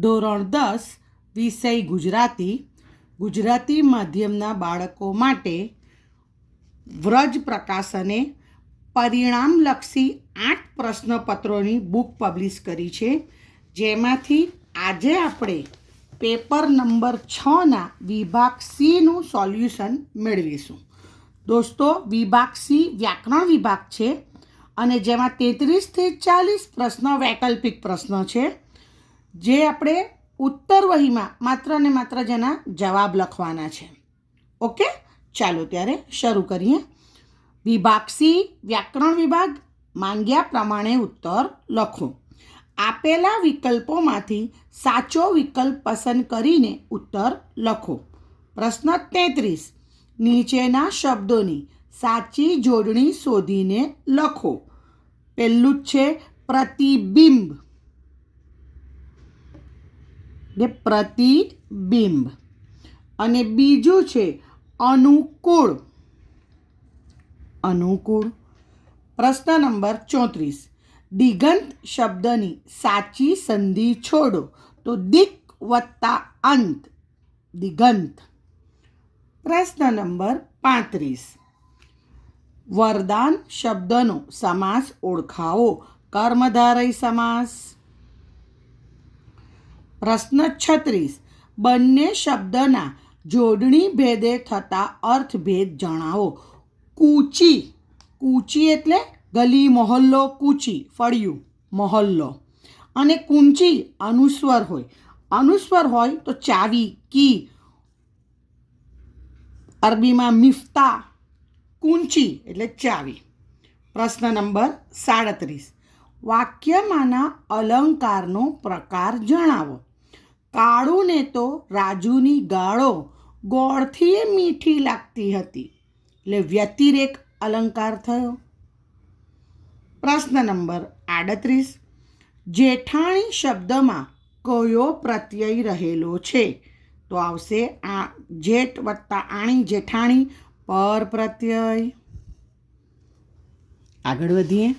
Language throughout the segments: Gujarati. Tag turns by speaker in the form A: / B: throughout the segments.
A: ધોરણ દસ, વિષય ગુજરાતી. ગુજરાતી માધ્યમના બાળકો માટે વ્રજ પ્રકાશને પરિણામલક્ષી આઠ પ્રશ્નપત્રોની બુક પબ્લિશ કરી છે. જેમાંથી આજે આપણે પેપર નંબર છના વિભાગ સીનું સોલ્યુશન મેળવીશું. દોસ્તો, વિભાગ સી વ્યાકરણ વિભાગ છે અને જેમાં તેત્રીસથી ચાલીસ પ્રશ્ન વૈકલ્પિક પ્રશ્ન છે. જે આપણે ઉત્તર વહીમાં માત્ર ને માત્ર જેના જવાબ લખવાના છે. ઓકે? ચાલો ત્યારે શરૂ કરીએ. વિભાગ વ્યાકરણ વિભાગ માંગ્યા પ્રમાણે ઉત્તર લખો. આપેલા વિકલ્પોમાંથી સાચો વિકલ્પ પસંદ કરીને ઉત્તર લખો. પ્રશ્ન તેત્રીસ. નીચેના શબ્દોની સાચી જોડણી શોધીને લખો. પહેલું જ છે પ્રતિબિંબ. ને પ્રતિબિંબ અને બીજું છે અનુકૂળ. અનુકૂળ. પ્રશ્ન નંબર ચોત્રીસ. દિગંત શબ્દની સાચી સંધિ છોડો તો દિક વત્તા અંત. દિગંત. પ્રશ્ન નંબર પાંત્રીસ. વરદાન શબ્દનો સમાસ ઓળખાવો. કર્મધારય સમાસ. પ્રશ્ન છત્રીસ. બંને શબ્દના જોડણી ભેદે થતા અર્થભેદ જણાવો. કૂચી. કૂચી એટલે ગલી, મોહલ્લો, કૂચી, ફળિયું, મોહલ્લો. અને કુંચી અનુસ્વર હોય. અનુસ્વર હોય તો ચાવી, કી. અરબીમાં મિફતા. કુંચી એટલે ચાવી. પ્રશ્ન નંબર સાડત્રીસ. વાક્યમાંના અલંકારનો પ્રકાર જણાવો. કાળુને તો રાજુની ગાળો ગોળથી મીઠી લાગતી હતી. એટલે વ્યતિરેક અલંકાર થયો. પ્રશ્ન નંબર આડત્રીસ. જેઠાણી શબ્દમાં કયો પ્રત્યય રહેલો છે? તો આવશે આ જેઠ વત્તા આણી જેઠાણી પર પ્રત્યય. આગળ વધીએ.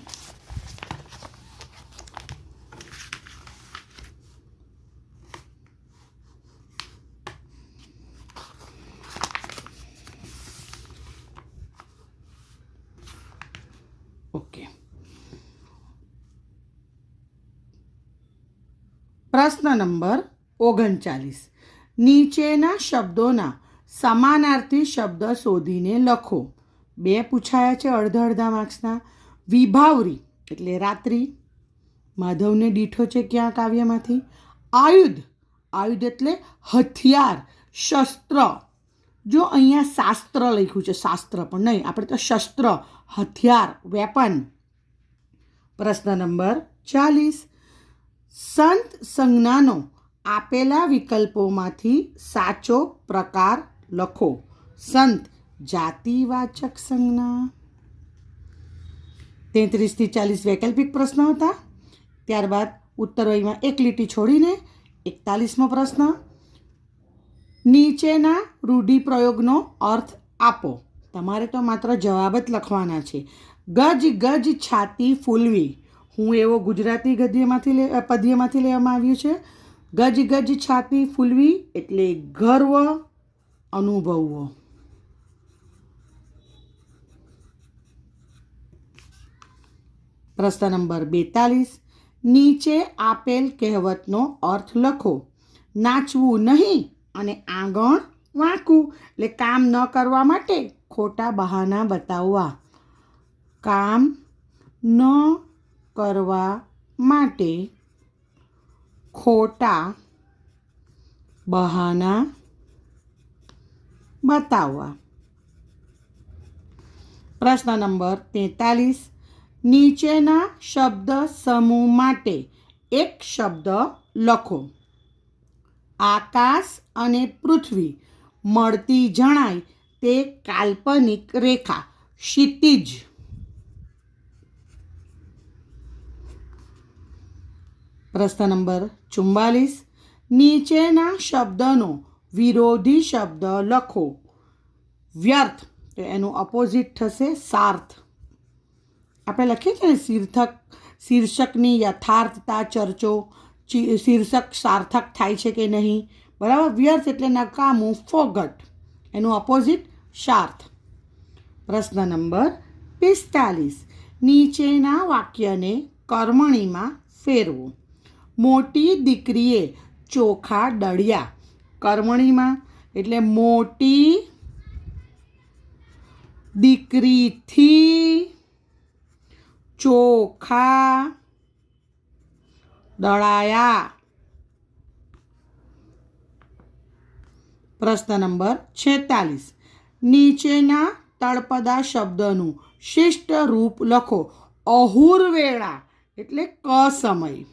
A: ઓકે. પ્રશ્ન નંબર ઓગણચાલીસ. નીચેના શબ્દોના સમાનાર્થી શબ્દ શોધીને લખો. બે પૂછાયા છે અડધા અડધા માર્ક્સના. વિભાવરી, એટલે રાત્રિ. માધવને દીઠો છે ક્યાં કાવ્યમાંથી? આયુધ. આયુધ એટલે હથિયાર, શસ્ત્ર. જો અહીંયા શાસ્ત્ર લખ્યું છે, શાસ્ત્ર પણ નહીં, આપણે તો શસ્ત્ર, હથિયાર વેપન પ્રશ્ન નંબર ચાલીસ. સંત સંજ્ઞાનો આપેલા વિકલ્પોમાંથી સાચો પ્રકાર લખો. સંત જાતિવાચક સંજ્ઞા. તેત્રીસથી ચાલીસ વૈકલ્પિક પ્રશ્ન હતા. ત્યારબાદ ઉત્તરવયમાં એક લીટી છોડીને એકતાલીસમો પ્રશ્ન. નીચેના રૂઢિપ્રયોગનો અર્થ આપો. તમારે તો માત્ર જવાબ જ લખવાના છે. ગજ ગજ છાતી ફૂલવી. હું એવો ગુજરાતી ગદ્યમાંથી લે, પદ્યમાંથી લેવામાં આવ્યું છે. ગજ ગજ છાતી ફૂલવી એટલે ગર્વ અનુભવવો. પ્રશ્ન નંબર બેતાલીસ. નીચે આપેલ કહેવતનો અર્થ લખો. નાચવું નહીં અને આંગણ વાંકું. એટલે કામ ન કરવા માટે ખોટા બહાના બતાવવા. કામ ન કરવા માટે ખોટા બહાના બતાવવા. પ્રશ્ન નંબર તેતાલીસ. નીચેના શબ્દ સમૂહ માટે એક શબ્દ લખો. આકાશ અને પૃથ્વી મળતી જણાય તે કાલ્પનિક રેખા, ક્ષિતિજ. પ્રશ્ન નંબર ચુમ્બાલીસ નીચેના શબ્દનો વિરોધી શબ્દ લખો. વ્યર્થ. તો એનું અપોઝિટ થશે સાર્થ. આપણે લખીએ છીએ ને, શીર્થક, શીર્ષકની યથાર્થતા ચર્ચો. શીર્ષક સાર્થક થાય છે કે નહીં? બરાબર? વ્યર્થ એટલે નકામું, ફોગટ. એનું ઓપોઝિટ શાર્થ પ્રશ્ન નંબર પિસ્તાલીસ. નીચેના વાક્યને કર્મણીમાં ફેરવું. મોટી દીકરીએ ચોખા દળ્યા. કર્મણીમાં એટલે મોટી દીકરીથી ચોખા દળાયા. પ્રશ્ન નંબર છેતાલીસ. નીચેના તળપદા શબ્દનું શિષ્ટ રૂપ લખો. અહુરવેળા, એટલે ક સમય.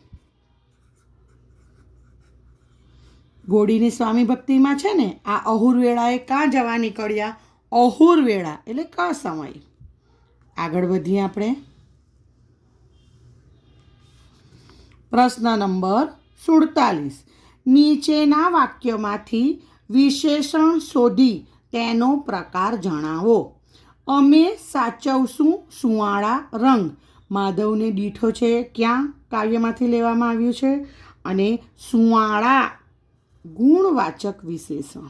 A: ગોડીની સ્વામી ભક્તિમાં છે ને, આ અહુરવેળાએ કાં જવા નીકળ્યા? અહુરવેળા, એટલે ક સમય. આગળ વધીએ આપણે. પ્રશ્ન નંબર સુડતાલીસ. નીચેના વાક્યમાંથી વિશેષણ શોધી તેનો પ્રકાર જણાવો. અમે સાચવશું સુવાળા રંગ. માધવને દીઠો છે ક્યાં? કાવ્યમાંથી લેવામાં આવ્યું છે. અને સુવાળા ગુણવાચક વિશેષણ.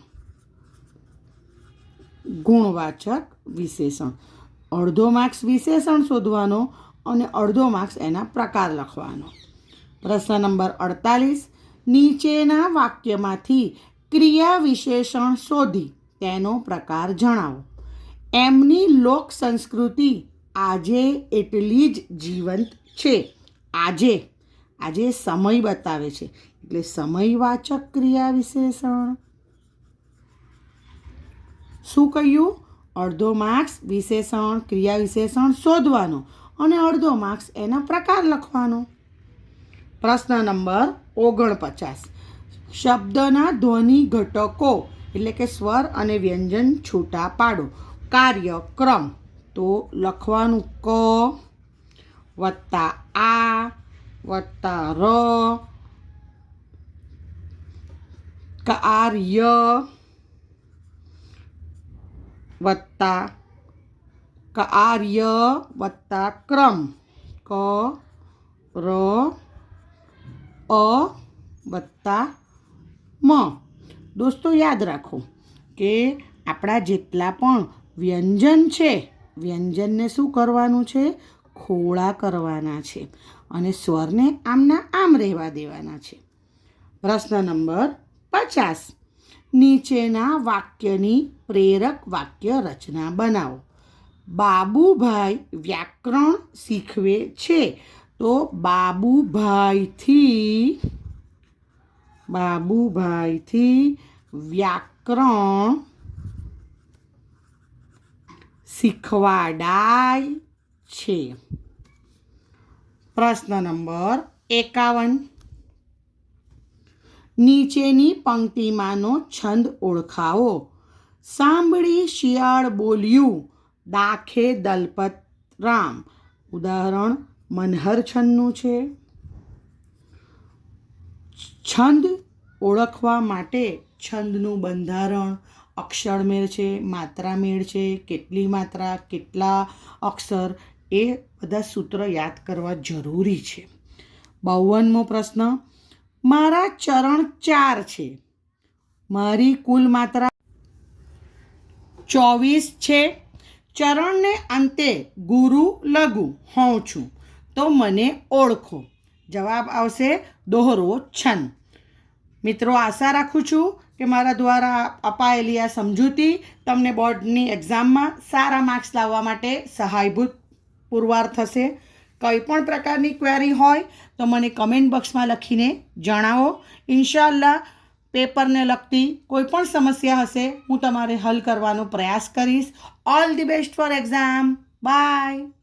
A: ગુણવાચક વિશેષણ. અડધો માર્ક્સ વિશેષણ શોધવાનો અને અડધો માર્ક્સ એના પ્રકાર લખવાનો. પ્રશ્ન નંબર અડતાલીસ, નીચેના વાક્યમાંથી ક્રિયા વિશેષણ શોધી તેનો પ્રકાર જણાવો. એમની લોક સંસ્કૃતિ આજે એટલી જ જીવંત છે. આજે. આજે સમય બતાવે છે. એટલે સમયવાચક ક્રિયા વિશેષણ શું કહ્યું? અડધો માર્ક્સ વિશેષણ ક્રિયા વિશેષણ શોધવાનો અને અડધો માર્ક્સ એના પ્રકાર લખવાનો. પ્રશ્ન નંબર ઓગણપચાસ. શબ્દના ધ્વનિ ઘટકો એટલે કે સ્વર અને વ્યંજન છૂટા પાડો. કાર્યક્રમ. તો લખવાનું ક વત્તા આ વત્તા ર. કાર્ય વત્તા કાર્ય વત્તા ક્રમ. ક, ર અ, વત્તા, મ. દોસ્તો, યાદ રાખો કે આપણા જેટલા પણ વ્યંજન છે, વ્યંજનને શું કરવાનું છે? ખોળા કરવાના છે અને સ્વરને આમના આમ રહેવા દેવાના છે. પ્રશ્ન નંબર પચાસ. નીચેના વાક્યની પ્રેરક વાક્ય રચના બનાવો. બાબુભાઈ વ્યાકરણ શીખવે છે. તો બાબુભાઈથી બાબુભાઈથી વ્યાકરણ શીખવાડાય છે. પ્રશ્ન નંબર એકાવન. નીચેની પંક્તિમાંનો છંદ ઓળખાવો. સાંભળી શિયાળ બોલ્યું, દાખે દલપત રામ ઉદાહરણ મનહર છંદનું છે. છંદ ઓળખવા માટે છંદનું બંધારણ અક્ષરમેળ છે, માત્રામેળ છે, કેટલી માત્રા, કેટલા અક્ષર એ બધા સૂત્ર યાદ કરવા જરૂરી છે. બાવનમો પ્રશ્ન, મારા ચરણ ચાર છે. મારી કુલ માત્રા ચોવીસ છે. ચરણને અંતે ગુરુ લઘુ હોઉં છું. તો મને ઓળખો. જવાબ આવશે દોહરો છંદ. મિત્રો, આશા રાખું છું કે મારા દ્વારા અપાયેલી આ સમજૂતી તમને બોર્ડની એક્ઝામમાં સારા માર્ક્સ લાવવા માટે સહાયભૂત પુરવાર થશે. કંઈ પણ પ્રકારની ક્વેરી હોય તો મને કમેન્ટ બોક્સમાં લખીને જણાવો. ઇન્શાલ્લાહ પેપરને લગતી કોઈ પણ સમસ્યા હશે, હું તમારે હલ કરવાનો પ્રયાસ કરીશ. All the best for exam. Bye.